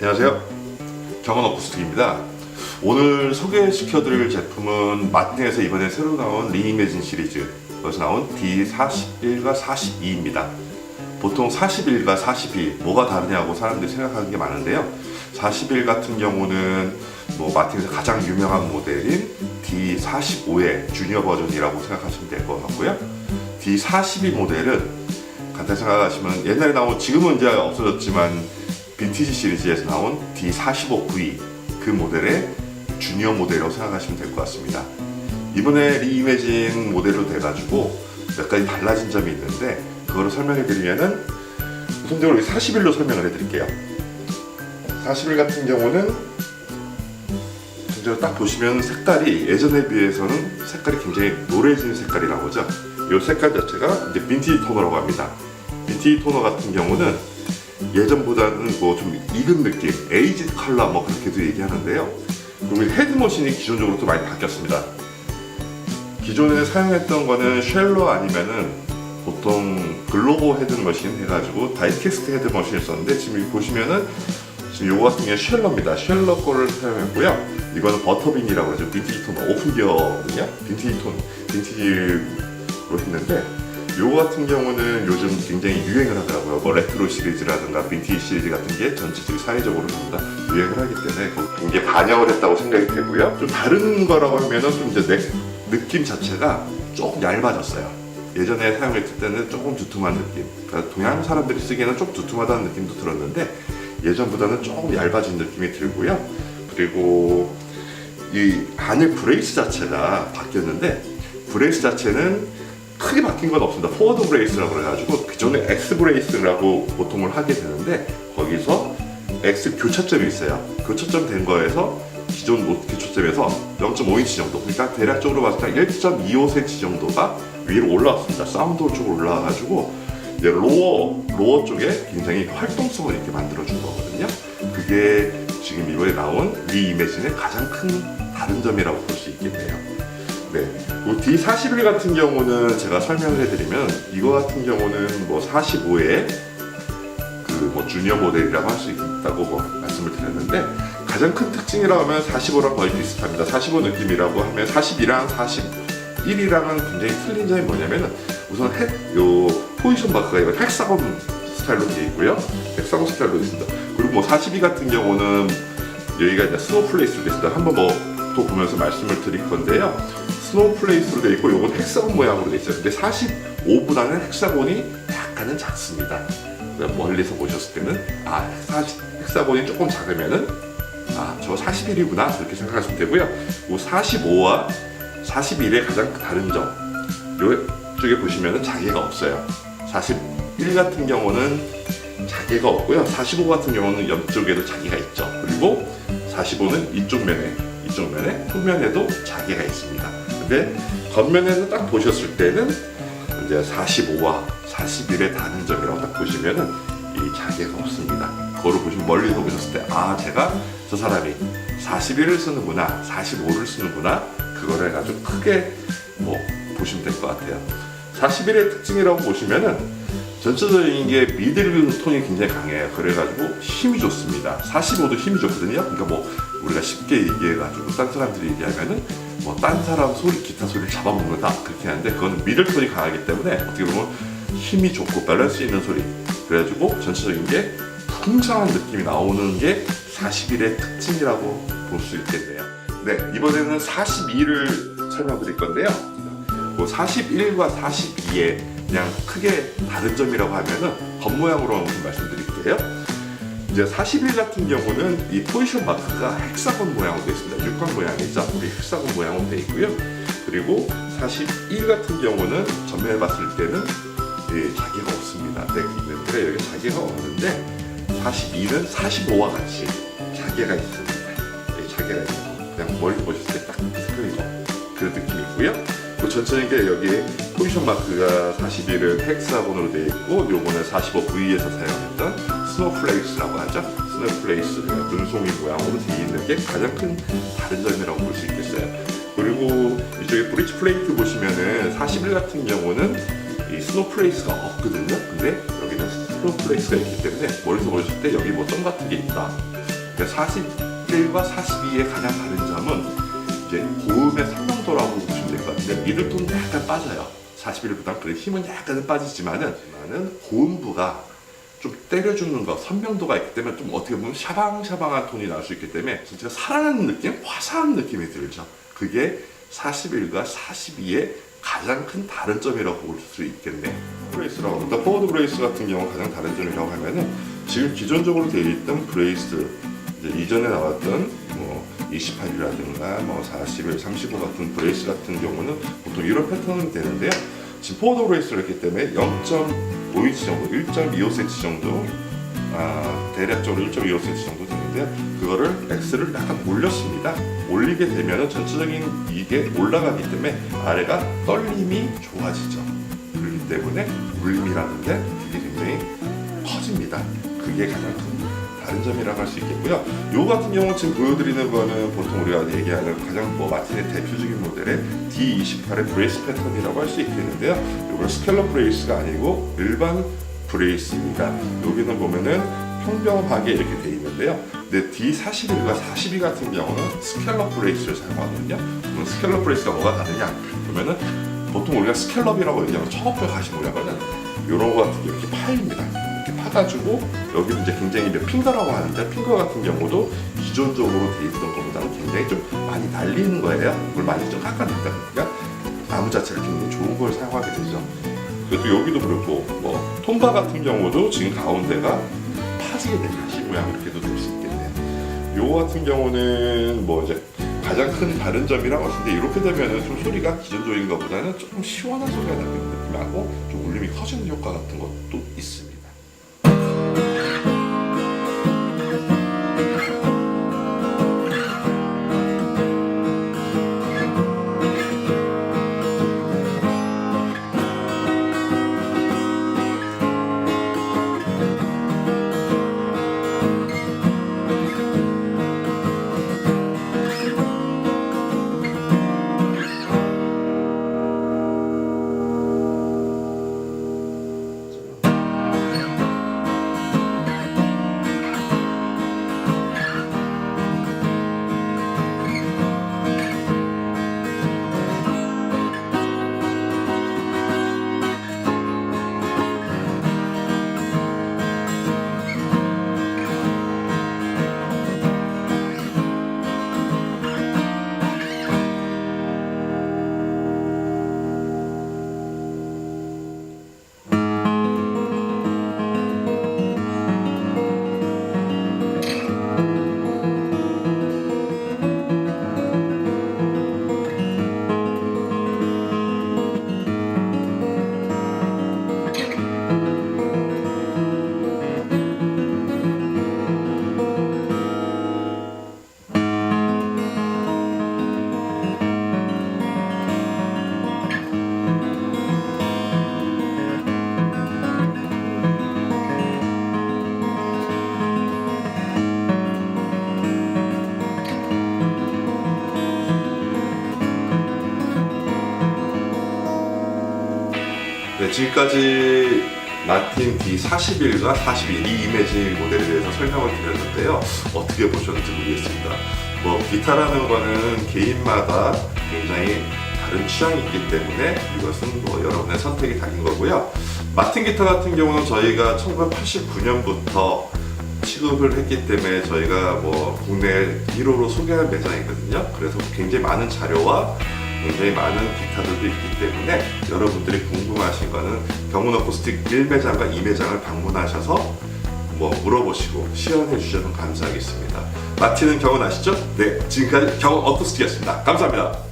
안녕하세요. 경원 어쿠스틱입니다. 오늘 소개시켜드릴 제품은 마틴에서 이번에 새로 나온 리이매진 시리즈 여기서 나온 D41과 42입니다. 보통 41과 42 뭐가 다르냐고 사람들이 생각하는 게 많은데요. 41 같은 경우는 뭐 마틴에서 가장 유명한 모델인 D45의 주니어 버전이라고 생각하시면 될 것 같고요. D42 모델은 간단히 생각하시면 옛날에 나온 지금은 이제 없어졌지만 빈티지 시리즈에서 나온 D45V 그 모델의 주니어 모델이라고 생각하시면 될 것 같습니다. 이번에 리이매진 모델로 돼가지고 몇 가지 달라진 점이 있는데 그거를 설명해 드리면은 우선적으로 41로 설명을 해 드릴게요. 41 같은 경우는 딱 보시면 색깔이 예전에 비해서는 색깔이 굉장히 노래진 색깔이 나오죠. 이 색깔 자체가 이제 빈티지 토너라고 합니다. 빈티지 토너 같은 경우는 예전보다는 뭐 좀 익은 느낌, 에이지 컬러 뭐 그렇게도 얘기하는데요. 그리고 헤드머신이 기존적으로 또 많이 바뀌었습니다. 기존에 사용했던 거는 쉘러 아니면은 보통 글로버 헤드머신 해가지고 다이캐스트 헤드머신을 썼는데 지금 보시면은 지금 요거 같은 경우는 쉘러입니다. 쉘러 거를 사용했고요. 이거는 버터빈이라고 하죠. 빈티지 톤 오픈 기어거든요. 빈티지 톤, 빈티지로 했는데 요거 같은 경우는 요즘 굉장히 유행을 하더라고요. 뭐 레트로 시리즈라든가 빈티지 시리즈 같은 게 전체적으로 사회적으로 전부 다 유행을 하기 때문에 굉장히 반영을 했다고 생각이 되고요. 좀 다른 거라고 하면은 좀 이제 내, 느낌 자체가 조금 얇아졌어요. 예전에 사용했을 때는 조금 두툼한 느낌. 그러니까 동양 사람들이 쓰기에는 좀 두툼하다는 느낌도 들었는데 예전보다는 조금 얇아진 느낌이 들고요. 그리고 이 안에 브레이스 자체가 바뀌었는데 브레이스 자체는 크게 바뀐 건 없습니다. 포워드 브레이스라고 그래가지고 기존에 X 브레이스라고 보통을 하게 되는데 거기서 X 교차점이 있어요. 교차점 된 거에서 기존 노트 교차점에서 0.5인치 정도, 그러니까 대략적으로 봤을 때 1.25cm 정도가 위로 올라왔습니다. 사운드 홀 쪽으로 올라와가지고 이제 로어 로어 쪽에 굉장히 활동성을 이렇게 만들어준 거거든요. 그게 지금 이번에 나온 리이매진의 가장 큰 다른 점이라고 볼 수 있겠네요. 네. D41 같은 경우는 제가 설명을 해드리면 이거 같은 경우는 뭐 45에 그 뭐 주니어 모델이라고 할 수 있다고 뭐 말씀을 드렸는데 가장 큰 특징이라고 하면 45랑 거의 비슷합니다. 45 느낌이라고 하면 42랑 41이랑은 굉장히 틀린 점이 뭐냐면은 우선 핵, 요 포지션 마크가 이거 헥사곤 스타일로 되어 있고요. 헥사곤 스타일로 있습니다. 그리고 뭐 42 같은 경우는 여기가 이제 스노우 플레이스로 되어 있습니다. 한번 뭐 또 보면서 말씀을 드릴 건데요. 스노우 플레이스로 되어 있고 요건 헥사곤 모양으로 되어 있어요. 근데 45보다는 헥사곤이 약간은 작습니다. 멀리서 보셨을 때는 아 40, 헥사곤이 조금 작으면은 아저 41이구나 그렇게 생각하시면 되고요. 이 45와 41의 가장 다른 점 이쪽에 보시면은 자개가 없어요. 41 같은 경우는 자개가 없고요. 45 같은 경우는 옆쪽에도 자개가 있죠. 그리고 45는 이쪽 면에 이쪽 면에 후면에도 자개가 있습니다. 근데 겉면에서 딱 보셨을 때는 이제 45와 41의 다른 점이라고 딱 보시면은 이 자개가 없습니다. 그거를 보시면 멀리서 보셨을 때 아 제가 저 사람이 41을 쓰는구나 45를 쓰는구나 그거를 해가지고 크게 뭐 보시면 될 것 같아요. 41의 특징이라고 보시면은 전체적인 게 미들 톤이 굉장히 강해요. 그래가지고 힘이 좋습니다. 45도 힘이 좋거든요. 그러니까 뭐 우리가 쉽게 얘기해가지고 딴 사람들이 얘기하면은 뭐 딴 사람 소리 기타 소리를 잡아먹는다 그렇게 하는데 그거는 미들 톤이 강하기 때문에 어떻게 보면 힘이 좋고 밸런스 있는 소리 그래가지고 전체적인 게 풍성한 느낌이 나오는 게 41의 특징이라고 볼 수 있겠네요. 네 이번에는 42를 설명드릴 건데요. 뭐 41과 42의 그냥 크게 다른 점이라고 하면은 겉모양으로 좀 말씀드릴게요. 이제 41 같은 경우는 이 포지션 마크가 헥사곤 모양으로 되어 있습니다. 육각 모양이죠. 우리 헥사곤 모양으로 되어 있고요. 그리고 41 같은 경우는 전면에 봤을 때는 예, 자개가 없습니다. 네, 있는데 여기 자개가 없는데 42는 45와 같이 자개가 있습니다. 예, 자개가 있는 그냥 멀리 보셨 전체적인 게 여기 포지션 마크가 41은 헥사곤으로 되어 있고 요거는 45V에서 사용했던 스노플레이스라고 하죠. 스노플레이스 그냥 눈송이 모양으로 되어 있는 게 가장 큰 다른 점이라고 볼 수 있겠어요. 그리고 이쪽에 브릿지 플레이트 보시면은 41 같은 경우는 이 스노플레이스가 없거든요. 근데 여기는 스크롤 플레이스가 있기 때문에 멀리서 보셨을 때 여기 뭐 점 같은 게 있다. 그러니까 41과 42의 가장 다른 점은 이제 고음의 될 것 같은데 미들톤은 약간 빠져요. 41보다 그래 힘은 약간은 빠지지만은 많은 고음부가 좀 때려주는 거 선명도가 있기 때문에 좀 어떻게 보면 샤방샤방한 톤이 나올 수 있기 때문에 진짜 살아나는 느낌, 화사한 느낌이 들죠. 그게 41과 42의 가장 큰 다른 점이라고 볼 수 있겠네. 브레이스라고 합니다. 포워드 브레이스 같은 경우 가장 다른 점이라고 하면은 지금 기존적으로 되어 있던 브레이스 이전에 나왔던 뭐 28이라든가 뭐 41, 35 같은 브레이스 같은 경우는 보통 이런 패턴이 되는데요. 지금 포워드 브레이스를 했기 때문에 0.5인치 정도, 1.25cm 정도 아, 대략적으로 1.25cm 정도 되는데요. 그거를 X를 약간 올렸습니다. 올리게 되면 전체적인 이게 올라가기 때문에 아래가 떨림이 좋아지죠. 그렇기 때문에 울림이라는 게 굉장히 커집니다. 그게 가장 큰 다른 점이라고 할 수 있겠고요. 요 같은 경우 지금 보여드리는 거는 보통 우리가 얘기하는 가장 뭐 마틴의 대표적인 모델의 D28의 브레이스 패턴이라고 할 수 있겠는데요. 이건 스켈러 브레이스가 아니고 일반 브레이스입니다. 여기는 보면은 평평하게 이렇게 돼 있는데요. 근데 D41과 42 같은 경우는 스켈럽 브레이스를 사용하거든요. 그럼 스켈럽 브레이스가 뭐가 다르냐? 그러면은 보통 우리가 스켈럽이라고 얘기하면 하시는 거는 이런 거 같은 게 이렇게 파입니다. 파가지고 여기는 이제 굉장히 이제 핑거라고 하는데 핑거 같은 경우도 기존적으로 돼 있던 것보다는 굉장히 좀 많이 날리는 거예요. 이걸 많이 좀 깎아낸다 그러니까 나무 자체를 굉장히 좋은 걸 사용하게 되죠. 그래도 여기도 그렇고 뭐 톰바 같은 경우도 지금 가운데가 파지게 된 가시 모양 이렇게도 될 수 있겠네요. 요 같은 경우는 뭐 이제 가장 큰 다른 점이라고 하는데 이렇게 되면은 좀 소리가 기존적인 것보다는 조금 시원한 소리가 나는 느낌하고 좀 울림이 커지는 효과 같은 것도 있습니다. 네, 지금까지 마틴 D41과 41 이 이미지 모델에 대해서 설명을 드렸는데요. 어떻게 보셨는지 모르겠습니다. 뭐 기타라는 거는 개인마다 굉장히 다른 취향이 있기 때문에 이것은 뭐 여러분의 선택이 달린 거고요. 마틴 기타 같은 경우는 저희가 1989년부터 취급을 했기 때문에 저희가 뭐 국내 1호로 소개한 매장이거든요. 그래서 굉장히 많은 자료와 굉장히 많은 기타들도 있기 때문에 여러분들이 궁금하신 거는 경운 어쿠스틱 1매장과 2매장을 방문하셔서 뭐 물어보시고 시연해 주셔서 감사하겠습니다. 마티는 경운 아시죠? 네, 지금까지 경운 어쿠스틱이었습니다. 감사합니다.